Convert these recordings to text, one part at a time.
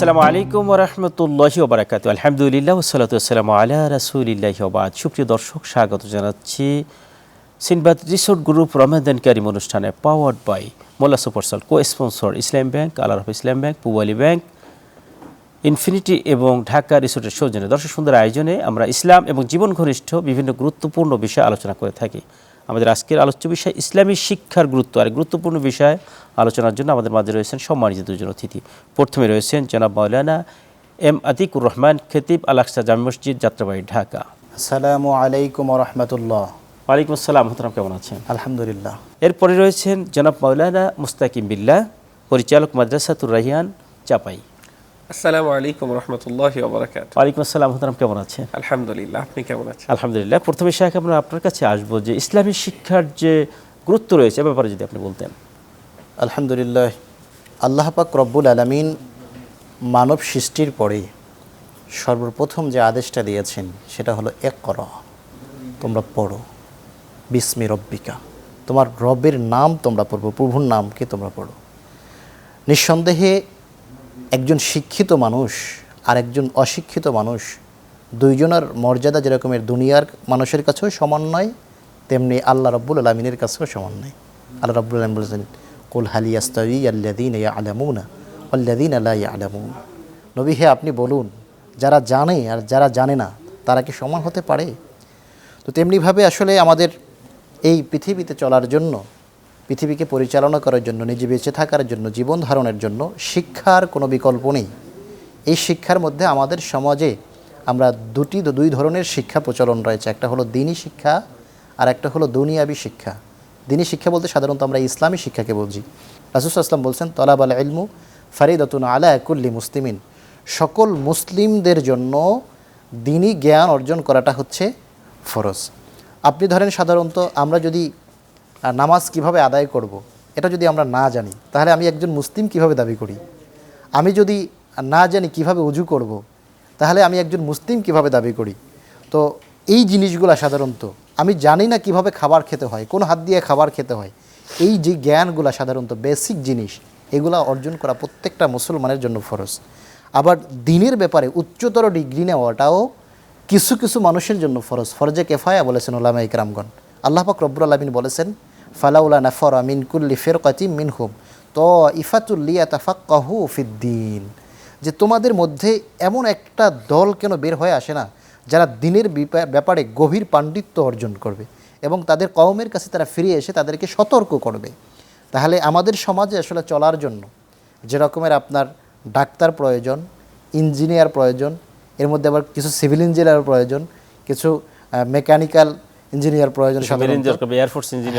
আসসালামু আলাইকুম ওবরাকাতু আলহামদুলিল্লাহ আলা রাসুলিল্লাহ ওবাদ সুপ্রিয় দর্শক, স্বাগত জানাচ্ছি সিনবাদ রিসোর্ট গ্রুপ অনুষ্ঠানে powered by Molla Supersol co sponsor Islami bank আলার Islami bank, Pubali bank, infinity এবং ঢাকা রিসোর্টের সৌজন্যে। দর্শক, সুন্দর আয়োজনে আমরা ইসলাম এবং জীবন ঘনিষ্ঠ বিভিন্ন গুরুত্বপূর্ণ বিষয় আলোচনা করে থাকি। আমাদের আজকের আলোচ্য বিষয় ইসলামী শিক্ষার গুরুত্ব। আর গুরুত্বপূর্ণ বিষয় আলোচনার জন্য আমাদের মাঝে রয়েছেন সম্মানিত দুজন অতিথি। প্রথমে রয়েছেন জনাব মাওলানা এম আতিকুর রহমান খতিব আলাকসা জামি মসজিদ যাত্রাবাড়ি ঢাকা। আসসালামু আলাইকুম রহমতুল্লাহ। ওয়ালাইকুম আসসালাম। মোহতারাম কেমন আছেন? আলহামদুলিল্লাহ। এরপরে রয়েছেন জনাব মাওলানা মুস্তাকিম বিল্লাহ পরিচালক মাদ্রাসাতুর রাহিয়ান চাপাই। আসসালামু আলাইকুম রহমতুল্লাহ ওবরাকাত ওয়ালাইকুম আসসালাম মোহতারাম কেমন আছেন? আলহামদুলিল্লাহ আপনি কেমন আছেন? আলহামদুলিল্লাহ। প্রথমে শাহেখ আমরা আপনার কাছে আসব যে ইসলামী শিক্ষার যে গুরুত্ব রয়েছে এ ব্যাপারে যদি আপনি বলতেন। আলহামদুলিল্লাহ। আল্লাহ পাক রব্বুল আলমিন মানব সৃষ্টির পরে সর্বপ্রথম যে আদেশটা দিয়েছেন সেটা হলো এক কর তোমরা পড়ো। বিস্মি রব্বিকা তোমার রবের নাম তোমরা পড়ব প্রভুর নামকে তোমরা পড়ো। নিঃসন্দেহে একজন শিক্ষিত মানুষ আর একজন অশিক্ষিত মানুষ দুইজনের মর্যাদা যেরকমের দুনিয়ার মানুষের কাছেও সমান নয়, তেমনি আল্লাহ রব্বুল আলমিনের কাছেও সমান নয়। আল্লাহ রব্বুল আলম বলেছেন, কুল হালিয়াস্তাই আল্লাদিন আলামুনা আল্লাদিন আল্লাহ আলামুন নবী, হে আপনি বলুন, যারা জানে আর যারা জানে না, তারা কি সমান হতে পারে? তো তেমনিভাবে আসলে আমাদের এই পৃথিবীতে চলার জন্য পৃথিবীকে পরিচালনা করার জন্য, নিজে বেঁচে থাকার জন্য, জীবন ধারণের জন্য শিক্ষার কোনো বিকল্প নেই। এই শিক্ষার মধ্যে আমাদের সমাজে আমরা দুটি দুই ধরনের শিক্ষা প্রচলন রয়েছে। একটা হলো দিনী শিক্ষা আর একটা হলো দুনিয়াবি শিক্ষা। দিনী শিক্ষা বলতে সাধারণত আমরা ইসলামী শিক্ষাকে বুঝি। আসলাম বলছেন তলাব আল ইলমু ফারিদাতুন আলা একুল্লি মুসলিমিন। সকল মুসলিমদের জন্য দিনী জ্ঞান অর্জন করাটা হচ্ছে ফরজ। আপনি ধরেন সাধারণত আমরা যদি নামাজ কীভাবে আদায় করব। এটা যদি আমরা না জানি, তাহলে আমি একজন মুসলিম কীভাবে দাবি করি আমি যদি না জানি কীভাবে উজু করব। তাহলে আমি একজন মুসলিম কীভাবে দাবি করি তো এই জিনিসগুলো সাধারণত, আমি জানি না কীভাবে খাবার খেতে হয়, কোন হাত দিয়ে খাবার খেতে হয়, এই যে জ্ঞানগুলো সাধারণত বেসিক জিনিস, এগুলা অর্জন করা প্রত্যেকটা মুসলমানের জন্য ফরজ আবার দিনের ব্যাপারে উচ্চতর ডিগ্রি নেওয়াটাও কিছু কিছু মানুষের জন্য ফরজ ফরজে কেফায়া বলেছেন ওলামা ইকরামগণ আল্লাহ পাক রব্বুল আলমিন বলেছেন ফালাউলা নাফর মিন কুল্লি ফেরকাতি মিনহুম তো ইফাতুল্লিয়া তাফাক্কাহু ফিদ্দিন যে তোমাদের মধ্যে এমন একটা দল কেন বের হয়ে আসে না, যারা দিনের ব্যাপারে গভীর পাণ্ডিত্য অর্জন করবে এবং তাদের কওমের কাছে তারা ফিরে এসে তাদেরকে সতর্ক করবে। তাহলে আমাদের সমাজে আসলে চলার জন্য যে রকমের আপনার ডাক্তার প্রয়োজন, ইঞ্জিনিয়ার প্রয়োজন, এর মধ্যে আবার কিছু সিভিল ইঞ্জিনিয়ার প্রয়োজন, কিছু মেকানিক্যাল ইঞ্জিনিয়ার প্রয়োজন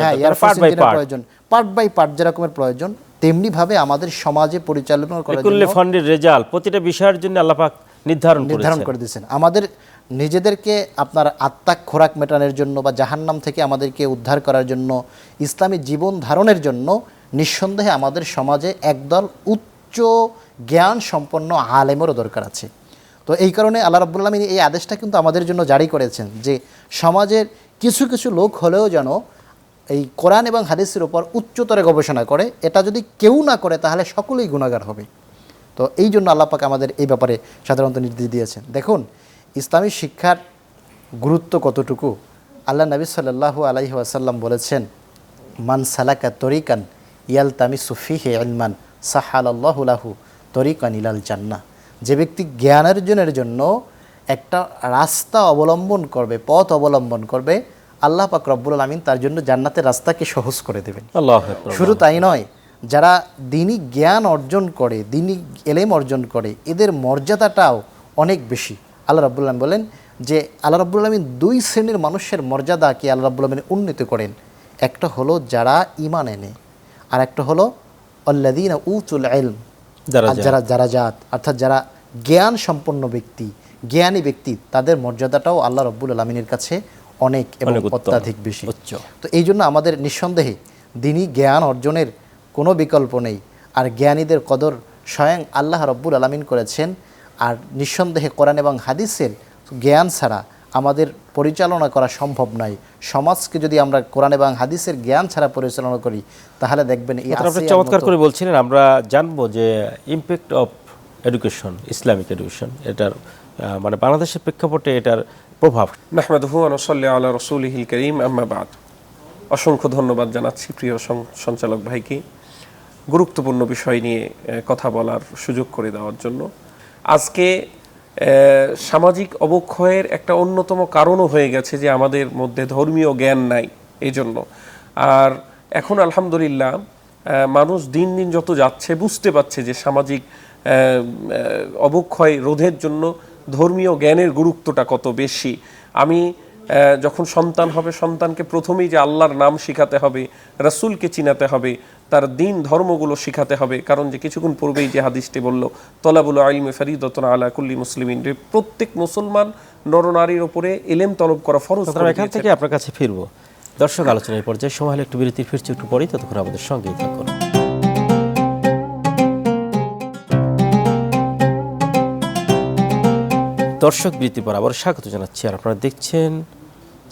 হ্যাঁ প্রয়োজন পার্ট বাই পার্ট যে রকমের প্রয়োজন তেমনিভাবে আমাদের সমাজে পরিচালনা করার জন্য ফান্ডের রেজাল্ট প্রতিটা বিষয়ের জন্য আল্লাহ পাক নির্ধারণ নির্ধারণ করে দিয়েছেন। আমাদের নিজেদেরকে আপনার আত্মাক খোরাক মেটানোর জন্য বা জাহান্নাম থেকে আমাদেরকে উদ্ধার করার জন্য ইসলামী জীবন ধারণের জন্য নিঃসন্দেহে আমাদের সমাজে একদল উচ্চ জ্ঞান সম্পন্ন আলেমেরও দরকার আছে। তো এই কারণে আল্লাহ রাব্বুল এই আদেশটা কিন্তু আমাদের জন্য জারি করেছেন যে সমাজের কিছু কিছু লোক হলেও যেন এই কোরআন এবং হাদিসের উপর উচ্চতরে গবেষণা করে, এটা যদি কেউ না করে, তাহলে সকলেই গুণাগার হবে। তো এই জন্য আল্লাপাক আমাদের এই ব্যাপারে সাধারণত নির্দেশ দিয়েছেন। দেখুন, ইসলামী শিক্ষার গুরুত্ব কতটুকু? আল্লাহ নবী সাল্লাল্লাহু আলাইহি ওয়াসাল্লাম বলেছেন, মান সালাকা তরিকান ইয়াল তামি সুফিহে আলমান সাহাল আল্লাহুলাহু তরিকান ইলাল জান্না যে ব্যক্তি জ্ঞান অর্জনের জন্য একটা রাস্তা অবলম্বন করবে পথ অবলম্বন করবে আল্লাহ পাক রব্বুল আলমিন তার জন্য জান্নাতের রাস্তাকে সহজ করে দেবেন। আল্লাহ শুধু তাই নয় যারা দিনই জ্ঞান অর্জন করে দিনই এলেম অর্জন করে এদের মর্যাদাটাও অনেক বেশি। আল্লাহ রাব্বুল আলম বলেন যে আল্লাহ রাব্বুল আলমিন দুই শ্রেণির মানুষের মর্যাদাকে আল্লাহ রাব্বুল আলমিন উন্নীত করেন। একটা হলো যারা ইমান এনে আর একটা হলো অল্লাদিন উচুল এলম যারা যারা। যারা জাত অর্থাৎ যারা জ্ঞান সম্পন্ন ব্যক্তি। জ্ঞানী ব্যক্তি তাদের মর্যাদাটাও আল্লাহ রব্বুল আলমিনের কাছে অনেক এবং অত্যাধিক বেশি। উচ্চ। তো এই জন্য আমাদের নিঃসন্দেহে দিনই জ্ঞান অর্জনের কোনো বিকল্প নেই। আর জ্ঞানীদের কদর স্বয়ং আল্লাহ রব্বুল আলমিন করেছেন। আর নিঃসন্দেহে কোরআন এবং হাদিসের জ্ঞান ছাড়া আমাদের পরিচালনা করা সম্ভব নয়। সমাজকে যদি আমরা কোরআন এবং হাদিসের জ্ঞান ছাড়া পরিচালনা করি তাহলে দেখবেন আপনি চমৎকার করে বলছিলেন আমরা জানব যে impact of education Islamic education এটার মানে বাংলাদেশের প্রেক্ষাপটে এটার প্রভাব। নাহমাদুহু অসংখ্য ধন্যবাদ জানাচ্ছি প্রিয় সঞ্চালক ভাইকে গুরুত্বপূর্ণ বিষয় নিয়ে কথা বলার সুযোগ করে দেওয়ার জন্য। আজকে সামাজিক অবক্ষয়ের একটা অন্যতম কারণও হয়ে গেছে যে আমাদের মধ্যে ধর্মীয় জ্ঞান নাই এই জন্য আর এখন আলহামদুলিল্লাহ মানুষ দিন দিন যত যাচ্ছে, বুঝতে পারছে যে সামাজিক অবক্ষয় রোধের জন্য ধর্মীয় জ্ঞানের গুরুত্বটা কত বেশি? আমি যখন সন্তান হবে সন্তানকে প্রথমেই যে আল্লাহর নাম শিখাতে হবে রাসূলকে চিনাতে হবে তার দিন ধর্মগুলো শিখাতে হবে কারণ যে কিছুক্ষণ পূর্বেই যে হাদিসটি বলল তলাবুল আইলমে ফরিদতন আলা কুল্লি মুসলিমিন প্রত্যেক মুসলমান নরনারীর ওপরে এলেম তলব করা ফরজ এখান থেকে আপনার কাছে ফিরবো। দর্শক আলোচনার পর্যায়ে সময় হলে একটু বিরতির ফিরছি একটু পরেই ততক্ষণ আমাদের সঙ্গেই থাকুন। দর্শক বিরতি পর আবার স্বাগত জানাচ্ছি। আর আপনারা দেখছেন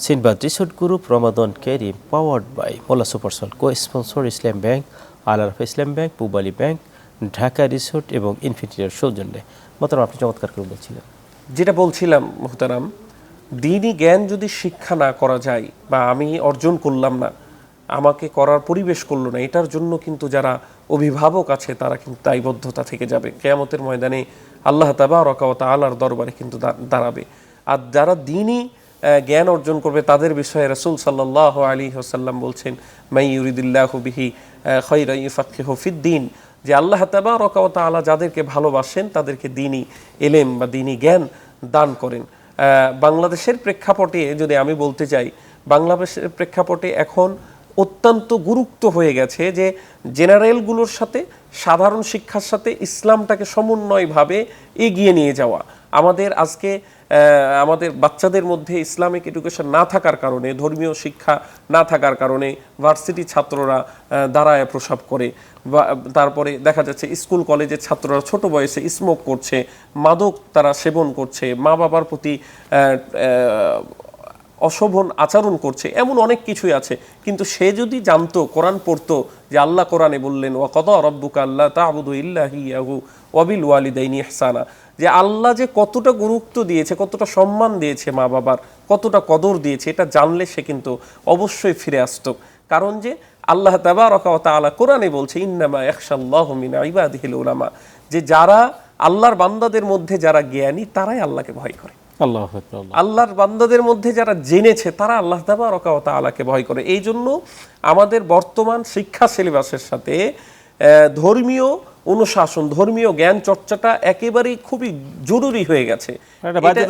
Sinbad resort group Ramadan carry powered by Molla Supersol co sponsor Islami bank আলারফ Islami bank, Pubali bank, Dhaka resort এবং ইনফিনিটিয়ার সৌজন্যে। মতন আপনি চমৎকার করে বলছিলেন। যেটা বলছিলাম, মোহতারাম, দিনই জ্ঞান যদি শিক্ষা না করা যায় বা আমি অর্জন করলাম না আমাকে করার পরিবেশ করল না। এটার জন্য কিন্তু যারা অভিভাবক আছে, তারা কিন্তু দায়বদ্ধতা থেকে যাবে। কেয়ামতের ময়দানে আল্লাহ তাবা রকাওতা আল্লাহর দরবারে কিন্তু দাঁড়াবে। আর যারা দিনই জ্ঞান অর্জন করবে, তাদের বিষয়ে রসুল সাল্লাহ আলী হোসাল্লাম বলছেন মাই ইউরিদুল্লাহ বিহি খৈরা ইফাকি হফিদ্দিন যে আল্লাহ তাবা রকাওতা আলা যাদেরকে ভালোবাসেন, তাদেরকে দিনই এলেম বা দিনই জ্ঞান দান করেন। বাংলাদেশের প্রেক্ষাপটে যদি আমি বলতে চাই, বাংলাদেশের প্রেক্ষাপটে এখন অত্যন্ত গুরুত্ব হয়ে গেছে যে জেনারেলগুলোর সাথে, সাধারণ শিক্ষার সাথে ইসলামটাকে সমন্বয়ভাবে এগিয়ে নিয়ে যাওয়া। আমাদের আজকে আমাদের বাচ্চাদের মধ্যে ইসলামিক এডুকেশন না থাকার কারণে, ধর্মীয় শিক্ষা না থাকার কারণে ভার্সিটি ছাত্ররা দাঁড়ায় প্রসাব করে। বা, তারপরে দেখা যাচ্ছে স্কুল কলেজের ছাত্ররা ছোট বয়সে স্মোক করছে, মাদক তারা সেবন করছে মা বাবার প্রতি অশোভন আচরণ করছে, এমন অনেক কিছুই আছে। কিন্তু সে যদি জানতো, কোরআন পড়তো, যে আল্লাহ কোরআনে বললেন ও কত রব্বুকা আল্লাহ তা তাবুদু ইল্লাহিয়াহু ওয়াবিল ওয়ালিদাইনি ইহসানা। যে আল্লাহ যে কতটা গুরুত্ব দিয়েছে, কতটা সম্মান দিয়েছে মা বাবার, কতটা কদর দিয়েছে, এটা জানলে সে কিন্তু অবশ্যই ফিরে আসতো। কারণ যে আল্লাহ তাআলা কোরআনে বলছে, ইন্নামা ইয়াখশাল্লাহু মিন ইবাদিহিল উলামা। যে যারা আল্লাহর বান্দাদের মধ্যে যারা জ্ঞানী, তারাই আল্লাহকে ভয় করে। আল্লাহর বান্দাদের মধ্যে যারা জেনেছে তারা আল্লাহ তাবারকা আলাকে ভয় করে। এই জন্য আমাদের বর্তমান শিক্ষা সিলেবাসের সাথে ধর্মীয় অনুশাসন ধর্মীয় জ্ঞান চর্চাটা একেবারেই খুবই জরুরি হয়ে গেছে। এটা মানে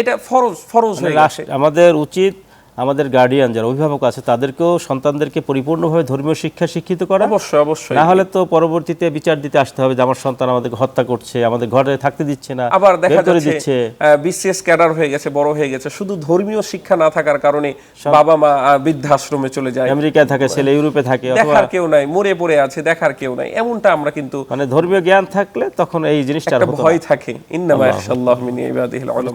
এটা ফরজ ফরজ হয়ে গেছে। আমাদের উচিত আমাদের গার্ডিয়ান যারা অভিভাবক আছে তাদেরকেও সন্তানদেরকে পরিপূর্ণভাবে ধর্মীয় শিক্ষা শিক্ষিত করা। অবশ্যই অবশ্যই। না হলে তো পরবর্তীতে বিচার দিতে আসতে হবে যে আমার সন্তান আমাদেরকে হত্যা করছে আমাদের ঘরে থাকতে দিচ্ছে না আবার দেখা যাচ্ছে বিসিএস ক্যাডার হয়ে গেছে বড় হয়ে গেছে। শুধু ধর্মীয় শিক্ষা না থাকার কারণে বাবা মা বৃদ্ধাশ্রমে চলে যায়। আমেরিকায় থাকে ছেলে ইউরোপে থাকে অথবা দেখার কেউ নাই মরে পড়ে আছে দেখার কেউ নাই। এমনটা আমরা কিন্তু মানে ধর্মীয় জ্ঞান থাকলে তখন এই জিনিসটা ভয় থাকে। ইন্নামা ইয়াখশাল্লাহু মিন ইবাদিহিল উলামা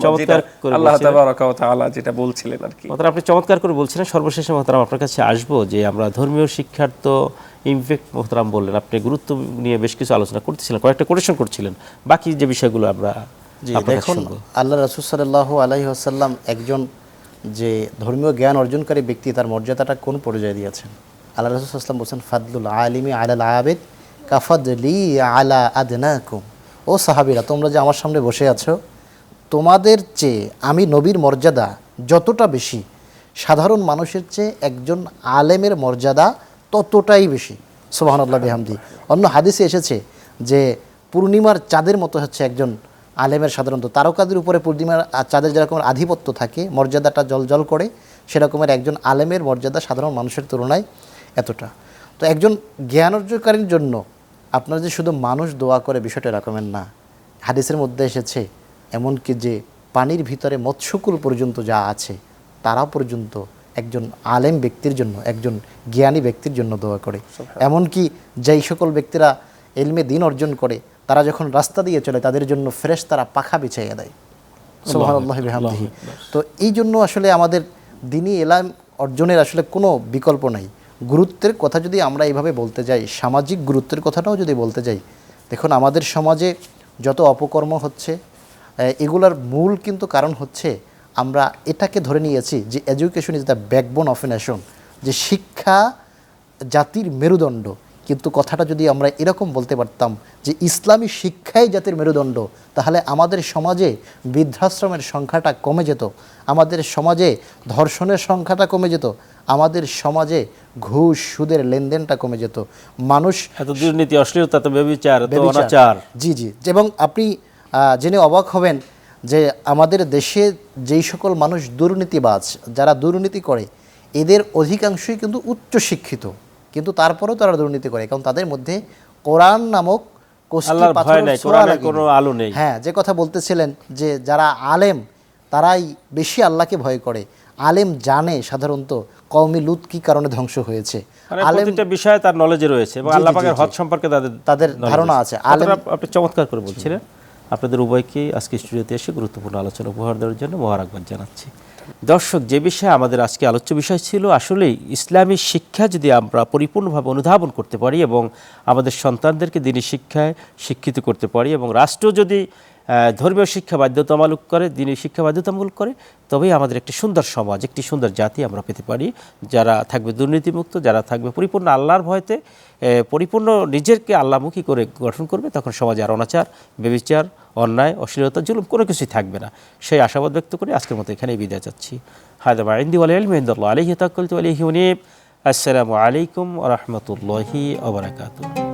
আল্লাহ বলছিলেন। তাবারাকা ওয়া তাআলা যেটা বলছিলেন আর কি। আপনি চমৎকার করে বলছিলেন। সর্বশেষে মহতারাম আপনার কাছে আসব যে আমরা ধর্মীয় শিক্ষার তো ইমপ্যাক্ট মহতারাম বললেন। আপনি গুরুত্ব নিয়ে বেশ কিছু আলোচনা করতেছিলেন কয়েকটা কোটেশন করছিলেন। বাকি যে বিষয়গুলো আমরা দেখুন আল্লাহ রসুল সাল্লাহ আলাহি আসাল্লাম একজন যে ধর্মীয় জ্ঞান অর্জনকারী ব্যক্তি তার মর্যাদাটা কোন পর্যায়ে দিয়েছেন? আল্লাহ রসুল আসলাম বলছেন ফাদলুল আলিমি আলাল আবেদ কাফাদলি আলা আদনাকুম। ও সাহাবিরা তোমরা যে আমার সামনে বসে আছো তোমাদের চেয়ে আমি নবীর মর্যাদা যতটা বেশি সাধারণ মানুষের চেয়ে একজন আলেমের মর্যাদা ততটাই বেশি। সোহানুল্লাহ বেহামদি। অন্য হাদিসে এসেছে যে পূর্ণিমার চাঁদের মতো হচ্ছে একজন আলেমের সাধারণত। তারকাদের উপরে পূর্ণিমার চাঁদের যেরকম আধিপত্য থাকে, মর্যাদাটা জল জল করে, সেরকমের একজন আলেমের মর্যাদা সাধারণ মানুষের তুলনায় এতটা। তো একজন জ্ঞান অর্জনকারীর জন্য আপনার যে শুধু মানুষ দোয়া করে বিষয়টা এরকমের না, হাদিসের মধ্যে এসেছে, এমনকি যে পানির ভিতরে মৎস্যকুল পর্যন্ত যা আছে তারা পর্যন্ত একজন আলেম ব্যক্তির জন্য একজন জ্ঞানী ব্যক্তির জন্য দোয়া করে। এমনকি যেই সকল ব্যক্তিরা এলমে দিন অর্জন করে তারা যখন রাস্তা দিয়ে চলে তাদের জন্য ফ্রেশ তারা পাখা বিছাইয়া দেয়। বিহামদিহি। তো এই জন্য আসলে আমাদের দিনই এলাম অর্জনের আসলে কোনো বিকল্প নাই। গুরুত্বের কথা যদি আমরা এইভাবে বলতে যাই সামাজিক গুরুত্বের কথাটাও যদি বলতে যাই দেখুন আমাদের সমাজে যত অপকর্ম হচ্ছে এগুলার মূল কিন্তু কারণ হচ্ছে আমরা এটাকে ধরে নিয়েছি যে education is the backbone of a nation যে শিক্ষা জাতির মেরুদণ্ড। কিন্তু কথাটা যদি আমরা এরকম বলতে পারতাম যে ইসলামী শিক্ষাই জাতির মেরুদণ্ড তাহলে আমাদের সমাজে বৃদ্ধাশ্রমের সংখ্যাটা কমে যেত আমাদের সমাজে ধর্ষণের সংখ্যাটা কমে যেত আমাদের সমাজে ঘুষ সুদের লেনদেনটা কমে যেত। মানুষ এত দুর্নীতি অশ্লীলতা তো ব্যবিচার জি জি। এবং আপনি জেনে অবাক হবেন যে আমাদের দেশে যেই সকল মানুষ দুর্নীতিবাজ যারা দুর্নীতি করে এদের অধিকাংশই কিন্তু উচ্চ শিক্ষিত কিন্তু তারপরেও তারা দুর্নীতি করে কারণ তাদের মধ্যে কোরআন নামক আলো নেই। হ্যাঁ যে কথা বলতেছিলেন যে যারা আলেম তারাই বেশি আল্লাহকে ভয় করে। আলেম জানে সাধারণত কওমি লুত কি কারণে ধ্বংস হয়েছে। মানে আলেম প্রতিটা বিষয়ে তার নলেজে রয়েছে এবং আল্লাহ পাকের হদ সম্পর্কে তাদের তাদের ধারণা আছে। আলেম- আপনি চমৎকার করে বলছিলেন। আপনাদের উভয়কে আজকে স্টুডিওতে এসে গুরুত্বপূর্ণ আলোচনা উপহার দেওয়ার জন্য মহারাগবাদ জানাচ্ছি। দর্শক, যে বিষয়ে আমাদের আজকে আলোচ্য বিষয় ছিল, আসলেই ইসলামী শিক্ষা যদি আমরা পরিপূর্ণভাবে অনুধাবন করতে পারি এবং আমাদের সন্তানদেরকে দিনী শিক্ষায় শিক্ষিত করতে পারি এবং রাষ্ট্র যদি ধর্মীয় শিক্ষা বাধ্যতামূলক করে দিনের শিক্ষা বাধ্যতামূলক করে, তবেই আমাদের একটি সুন্দর সমাজ, একটি সুন্দর জাতি আমরা পেতে পারি। যারা থাকবে দুর্নীতিমুক্ত, যারা থাকবে পরিপূর্ণ আল্লাহর ভয়তে পরিপূর্ণ নিজেরকে আল্লাহমুখী করে গঠন করবে, তখন সমাজে আর অনাচার, বেবিচার, অন্যায়, অশ্লীলতা, জুলুম কোনো কিছুই থাকবে না। সেই আশাবাদ ব্যক্ত করে আজকের মতো এখানেই বিদায় চাচ্ছি। হায়দাবা ইন্দি আলহিমদুল্লাহ আলহি তাকলতু আলহি আসসালামু আলাইকুম রহমতুল্লাহি আবরাকাতুহ